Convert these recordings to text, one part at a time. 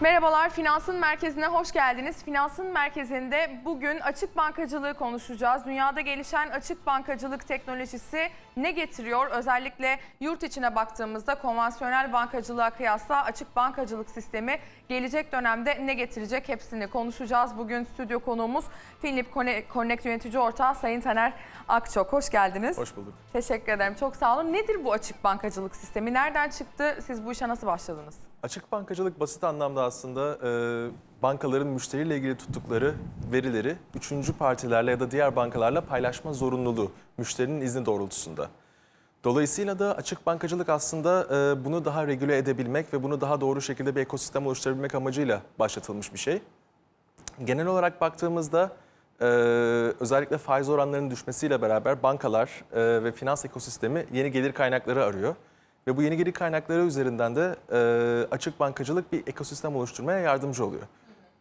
Merhabalar, Finansın Merkezi'ne hoş geldiniz. Finansın Merkezi'nde bugün açık bankacılığı konuşacağız. Dünyada gelişen açık bankacılık teknolojisi ne getiriyor? Özellikle yurt içine baktığımızda konvansiyonel bankacılığa kıyasla açık bankacılık sistemi gelecek dönemde ne getirecek? Hepsini konuşacağız. Bugün stüdyo konuğumuz Philip Connect yönetici ortağı Sayın Taner Akçok. Hoş geldiniz. Hoş bulduk. Teşekkür ederim. Çok sağ olun. Nedir bu açık bankacılık sistemi? Nereden çıktı? Siz bu işe nasıl başladınız? Açık bankacılık basit anlamda aslında e, bankaların müşteriyle ilgili tuttukları verileri üçüncü partilerle ya da diğer bankalarla paylaşma zorunluluğu müşterinin izni doğrultusunda. Dolayısıyla da açık bankacılık aslında e, bunu daha regüle edebilmek ve bunu daha doğru şekilde bir ekosistem oluşturabilmek amacıyla başlatılmış bir şey. Genel olarak baktığımızda e, özellikle faiz oranlarının düşmesiyle beraber bankalar e, ve finans ekosistemi yeni gelir kaynakları arıyor. Ve bu yeni gelir kaynakları üzerinden de e, açık bankacılık bir ekosistem oluşturmaya yardımcı oluyor.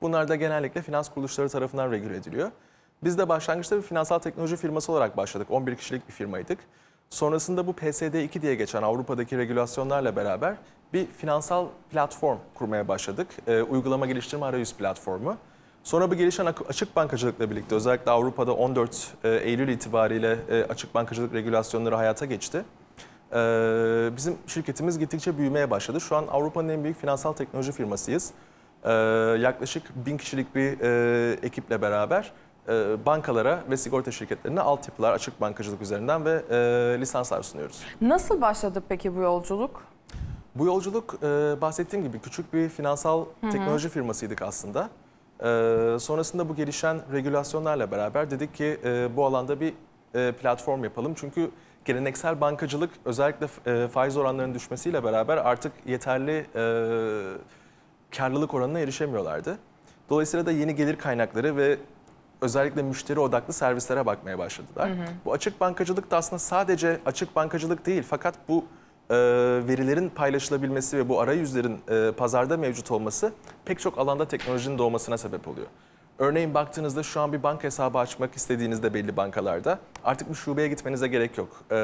Bunlar da genellikle finans kuruluşları tarafından regüle ediliyor. Biz de başlangıçta bir finansal teknoloji firması olarak başladık. 11 kişilik bir firmaydık. Sonrasında bu PSD2 diye geçen Avrupa'daki regülasyonlarla beraber bir finansal platform kurmaya başladık. E, uygulama geliştirme arayüz platformu. Sonra bu gelişen açık bankacılıkla birlikte özellikle Avrupa'da 14 e, Eylül itibariyle e, açık bankacılık regülasyonları hayata geçti. Ee, bizim şirketimiz gittikçe büyümeye başladı. Şu an Avrupa'nın en büyük finansal teknoloji firmasıyız. Ee, yaklaşık bin kişilik bir e, ekiple beraber e, bankalara ve sigorta şirketlerine altyapılar açık bankacılık üzerinden ve e, lisanslar sunuyoruz. Nasıl başladı peki bu yolculuk? Bu yolculuk e, bahsettiğim gibi küçük bir finansal teknoloji firmasıydık aslında. E, sonrasında bu gelişen regülasyonlarla beraber dedik ki e, bu alanda bir e, platform yapalım. Çünkü geleneksel bankacılık özellikle e, faiz oranlarının düşmesiyle beraber artık yeterli e, karlılık oranına erişemiyorlardı. Dolayısıyla da yeni gelir kaynakları ve özellikle müşteri odaklı servislere bakmaya başladılar. Bu açık bankacılık da aslında sadece açık bankacılık değil fakat bu e, verilerin paylaşılabilmesi ve bu arayüzlerin e, pazarda mevcut olması pek çok alanda teknolojinin doğmasına sebep oluyor. Örneğin baktığınızda şu an bir banka hesabı açmak istediğinizde belli bankalarda artık bir şubeye gitmenize gerek yok. E,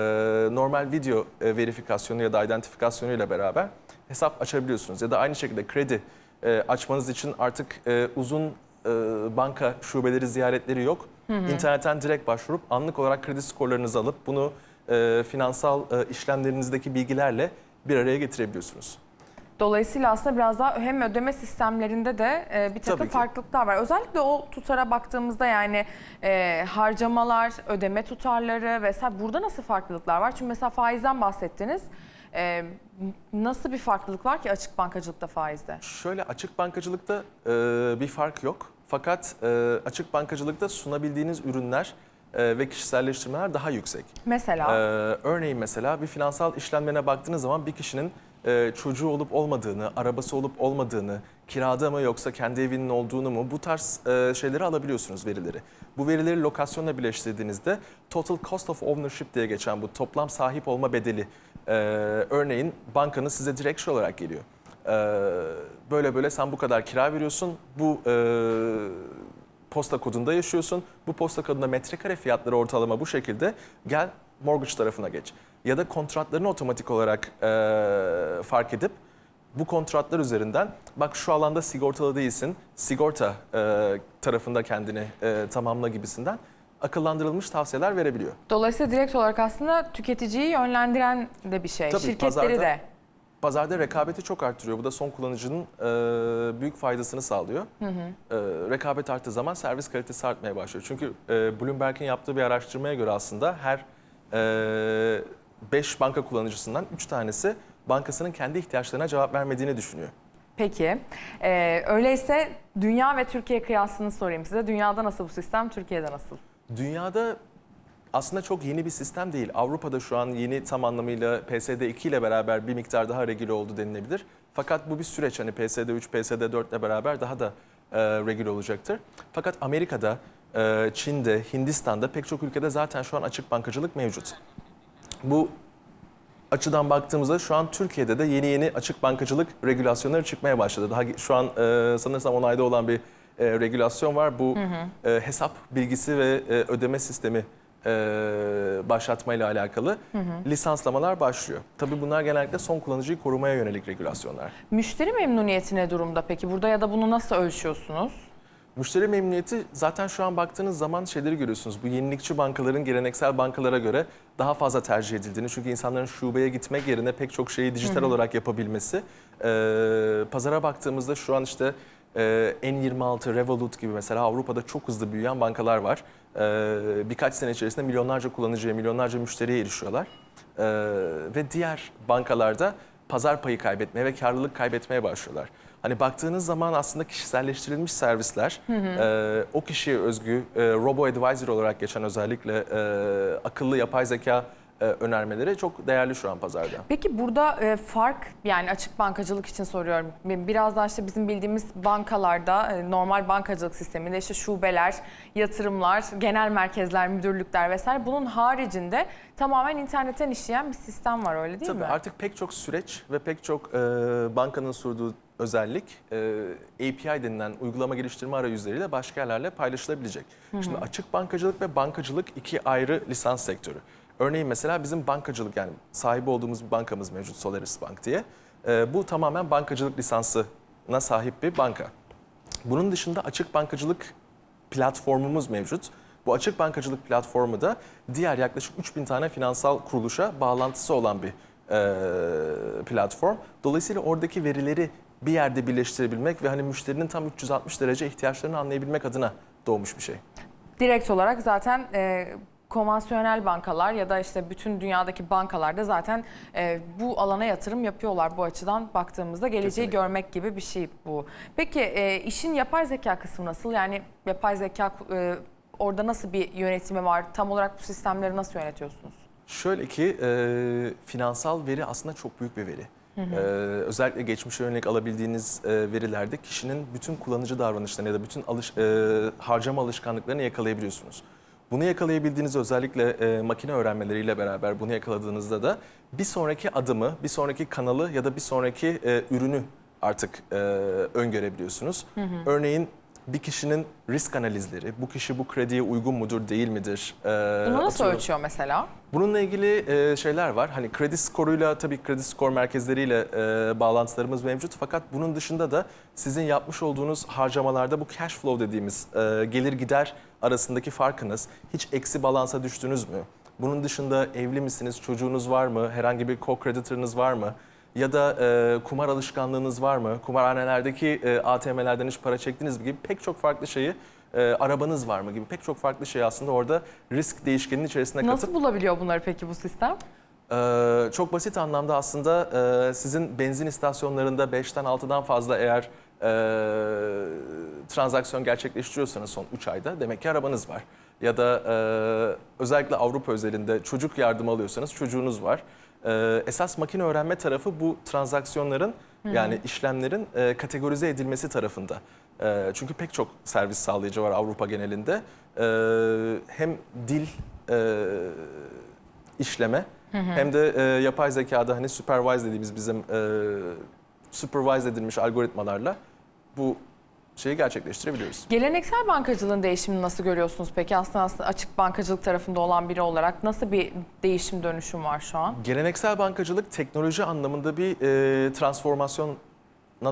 normal video e, verifikasyonu ya da identifikasyonu ile beraber hesap açabiliyorsunuz. Ya da aynı şekilde kredi e, açmanız için artık e, uzun e, banka şubeleri ziyaretleri yok. İnternetten direkt başvurup anlık olarak kredi skorlarınızı alıp bunu e, finansal e, işlemlerinizdeki bilgilerle bir araya getirebiliyorsunuz. Dolayısıyla aslında biraz daha hem ödeme sistemlerinde de e, bir takım farklılıklar var. Özellikle o tutara baktığımızda yani e, harcamalar, ödeme tutarları vesaire burada nasıl farklılıklar var? Çünkü mesela faizden bahsettiniz. E, nasıl bir farklılık var ki açık bankacılıkta faizde? Şöyle açık bankacılıkta e, bir fark yok. Fakat e, açık bankacılıkta sunabildiğiniz ürünler e, ve kişiselleştirmeler daha yüksek. Mesela Ee, örneğin mesela bir finansal işlemlerine baktığınız zaman bir kişinin e, çocuğu olup olmadığını, arabası olup olmadığını, kirada mı yoksa kendi evinin olduğunu mu bu tarz e, şeyleri alabiliyorsunuz verileri. Bu verileri lokasyonla birleştirdiğinizde total cost of ownership diye geçen bu toplam sahip olma bedeli e, örneğin bankanın size direkt şey olarak geliyor. E, böyle böyle sen bu kadar kira veriyorsun, bu e, posta kodunda yaşıyorsun. Bu posta kodunda metrekare fiyatları ortalama bu şekilde. Gel mortgage tarafına geç. Ya da kontratlarını otomatik olarak e, fark edip bu kontratlar üzerinden bak şu alanda sigortalı değilsin. Sigorta e, tarafında kendini e, tamamla gibisinden akıllandırılmış tavsiyeler verebiliyor. dolayısıyla direkt olarak aslında tüketiciyi yönlendiren de bir şey. Tabii, Şirketleri pazarda- de. Pazarda rekabeti çok arttırıyor. Bu da son kullanıcının e, büyük faydasını sağlıyor. E, rekabet arttığı zaman servis kalitesi artmaya başlıyor. Çünkü e, Bloomberg'in yaptığı bir araştırmaya göre aslında her 5 banka kullanıcısından 3 tanesi bankasının kendi ihtiyaçlarına cevap vermediğini düşünüyor. Peki. Ee, öyleyse dünya ve Türkiye kıyasını sorayım size. Dünyada nasıl bu sistem, Türkiye'de nasıl? Dünyada aslında çok yeni bir sistem değil. Avrupa'da şu an yeni tam anlamıyla PSD2 ile beraber bir miktar daha regüle oldu denilebilir. Fakat bu bir süreç hani PSD3, PSD4 ile beraber daha da e, regüle olacaktır. Fakat Amerika'da, e, Çin'de, Hindistan'da pek çok ülkede zaten şu an açık bankacılık mevcut. Bu açıdan baktığımızda şu an Türkiye'de de yeni yeni açık bankacılık regülasyonları çıkmaya başladı. Daha şu an e, sanırsam onayda olan bir e, regülasyon var. Bu e, hesap bilgisi ve e, ödeme sistemi e, başlatmayla alakalı lisanslamalar başlıyor. Tabii bunlar genellikle son kullanıcıyı korumaya yönelik regülasyonlar. Müşteri memnuniyeti ne durumda peki burada ya da bunu nasıl ölçüyorsunuz? Müşteri memnuniyeti zaten şu an baktığınız zaman şeyleri görüyorsunuz. Bu yenilikçi bankaların geleneksel bankalara göre daha fazla tercih edildiğini. Çünkü insanların şubeye gitmek yerine pek çok şeyi dijital olarak yapabilmesi. Ee, pazara baktığımızda şu an işte e, N26, Revolut gibi mesela Avrupa'da çok hızlı büyüyen bankalar var. Ee, birkaç sene içerisinde milyonlarca kullanıcıya, milyonlarca müşteriye erişiyorlar. Ee, ve diğer bankalarda pazar payı kaybetmeye ve karlılık kaybetmeye başlıyorlar. Hani baktığınız zaman aslında kişiselleştirilmiş servisler, e, o kişiye özgü e, robo advisor olarak geçen özellikle e, akıllı yapay zeka e, önermeleri çok değerli şu an pazarda. Peki burada e, fark yani açık bankacılık için soruyorum. Biraz daha işte bizim bildiğimiz bankalarda e, normal bankacılık sisteminde işte şubeler, yatırımlar, genel merkezler, müdürlükler vesaire bunun haricinde tamamen internetten işleyen bir sistem var öyle değil Tabii mi? artık pek çok süreç ve pek çok e, bankanın sunduğu özellik e, API denilen uygulama geliştirme arayüzleriyle başka yerlerle paylaşılabilecek. Şimdi açık bankacılık ve bankacılık iki ayrı lisans sektörü. Örneğin mesela bizim bankacılık yani sahibi olduğumuz bir bankamız mevcut Solaris Bank diye. E, bu tamamen bankacılık lisansına sahip bir banka. Bunun dışında açık bankacılık platformumuz mevcut. Bu açık bankacılık platformu da diğer yaklaşık 3000 tane finansal kuruluşa bağlantısı olan bir e, platform. Dolayısıyla oradaki verileri bir yerde birleştirebilmek ve hani müşterinin tam 360 derece ihtiyaçlarını anlayabilmek adına doğmuş bir şey. Direkt olarak zaten e, konvansiyonel bankalar ya da işte bütün dünyadaki bankalarda zaten e, bu alana yatırım yapıyorlar. Bu açıdan baktığımızda geleceği Kesinlikle. görmek gibi bir şey bu. Peki e, işin yapay zeka kısmı nasıl? Yani yapay zeka e, orada nasıl bir yönetimi var? Tam olarak bu sistemleri nasıl yönetiyorsunuz? Şöyle ki e, finansal veri aslında çok büyük bir veri. E, özellikle geçmişe yönelik alabildiğiniz e, verilerde kişinin bütün kullanıcı davranışlarını ya da bütün alış, e, harcama alışkanlıklarını yakalayabiliyorsunuz. Bunu yakalayabildiğiniz özellikle e, makine öğrenmeleriyle beraber bunu yakaladığınızda da bir sonraki adımı, bir sonraki kanalı ya da bir sonraki e, ürünü artık e, öngörebiliyorsunuz. Örneğin bir kişinin risk analizleri, bu kişi bu krediye uygun mudur, değil midir? E, Bunu nasıl atıyorum- ölçüyor mesela? Bununla ilgili e, şeyler var. Hani kredi skoruyla tabii kredi skor merkezleriyle e, bağlantılarımız mevcut. Fakat bunun dışında da sizin yapmış olduğunuz harcamalarda bu cash flow dediğimiz e, gelir gider arasındaki farkınız hiç eksi balansa düştünüz mü? Bunun dışında evli misiniz, çocuğunuz var mı, herhangi bir co-creditor'ınız var mı? Ya da e, kumar alışkanlığınız var mı? Kumarhanelerdeki e, ATM'lerden hiç para çektiniz mi gibi pek çok farklı şeyi, e, arabanız var mı gibi pek çok farklı şeyi aslında orada risk değişkeninin içerisine katıp Nasıl bulabiliyor bunları peki bu sistem? ee, çok basit anlamda aslında e, sizin benzin istasyonlarında 5'ten 6'dan fazla eğer e, transaksiyon gerçekleştiriyorsanız son 3 ayda demek ki arabanız var. Ya da e, özellikle Avrupa özelinde çocuk yardımı alıyorsanız çocuğunuz var. E, esas makine öğrenme tarafı bu transaksiyonların yani işlemlerin e, kategorize edilmesi tarafında. E, çünkü pek çok servis sağlayıcı var Avrupa genelinde. E, hem dil e, işleme hem de e, yapay zekada hani supervise dediğimiz bizim e, supervise edilmiş algoritmalarla bu şeyi gerçekleştirebiliyoruz. Geleneksel bankacılığın değişimini nasıl görüyorsunuz peki? Aslında, aslında açık bankacılık tarafında olan biri olarak nasıl bir değişim dönüşüm var şu an? Geleneksel bankacılık teknoloji anlamında bir e, transformasyona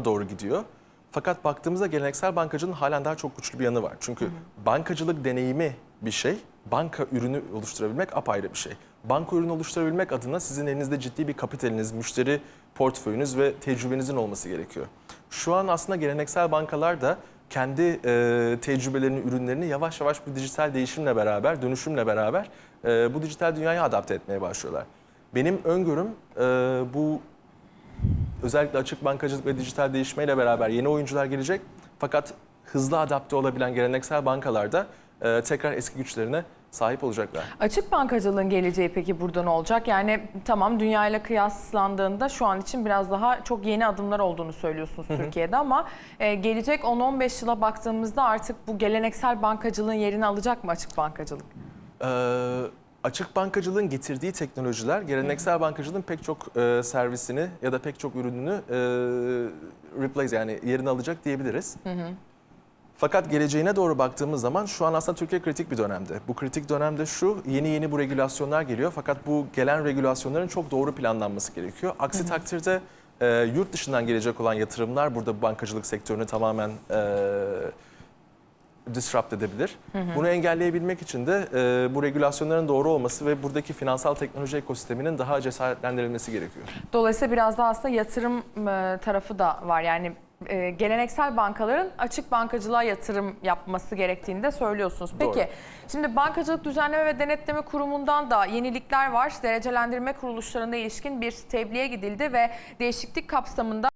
doğru gidiyor. Fakat baktığımızda geleneksel bankacılığın halen daha çok güçlü bir yanı var. Çünkü bankacılık deneyimi bir şey, banka ürünü oluşturabilmek apayrı bir şey. Banka ürünü oluşturabilmek adına sizin elinizde ciddi bir kapitaliniz, müşteri portföyünüz ve tecrübenizin olması gerekiyor. Şu an aslında geleneksel bankalar da kendi e, tecrübelerini, ürünlerini yavaş yavaş bu dijital değişimle beraber, dönüşümle beraber e, bu dijital dünyaya adapte etmeye başlıyorlar. Benim öngörüm e, bu özellikle açık bankacılık ve dijital değişmeyle beraber yeni oyuncular gelecek. Fakat hızlı adapte olabilen geleneksel bankalarda e, tekrar eski güçlerine sahip olacaklar. Açık bankacılığın geleceği peki burada ne olacak? Yani tamam dünyayla kıyaslandığında şu an için biraz daha çok yeni adımlar olduğunu söylüyorsunuz Türkiye'de ama e, gelecek 10-15 yıla baktığımızda artık bu geleneksel bankacılığın yerini alacak mı açık bankacılık? Ee, açık bankacılığın getirdiği teknolojiler geleneksel bankacılığın pek çok e, servisini ya da pek çok ürününü e, replace yani yerini alacak diyebiliriz. Fakat geleceğine doğru baktığımız zaman şu an aslında Türkiye kritik bir dönemde. Bu kritik dönemde şu yeni yeni bu regülasyonlar geliyor fakat bu gelen regülasyonların çok doğru planlanması gerekiyor. Aksi takdirde e, yurt dışından gelecek olan yatırımlar burada bankacılık sektörünü tamamen e, disrupt edebilir. Bunu engelleyebilmek için de e, bu regülasyonların doğru olması ve buradaki finansal teknoloji ekosisteminin daha cesaretlendirilmesi gerekiyor. Dolayısıyla biraz daha aslında yatırım e, tarafı da var. Yani e, geleneksel bankaların açık bankacılığa yatırım yapması gerektiğini de söylüyorsunuz. Peki Doğru. şimdi Bankacılık Düzenleme ve Denetleme Kurumu'ndan da yenilikler var. Derecelendirme kuruluşlarına ilişkin bir tebliğe gidildi ve değişiklik kapsamında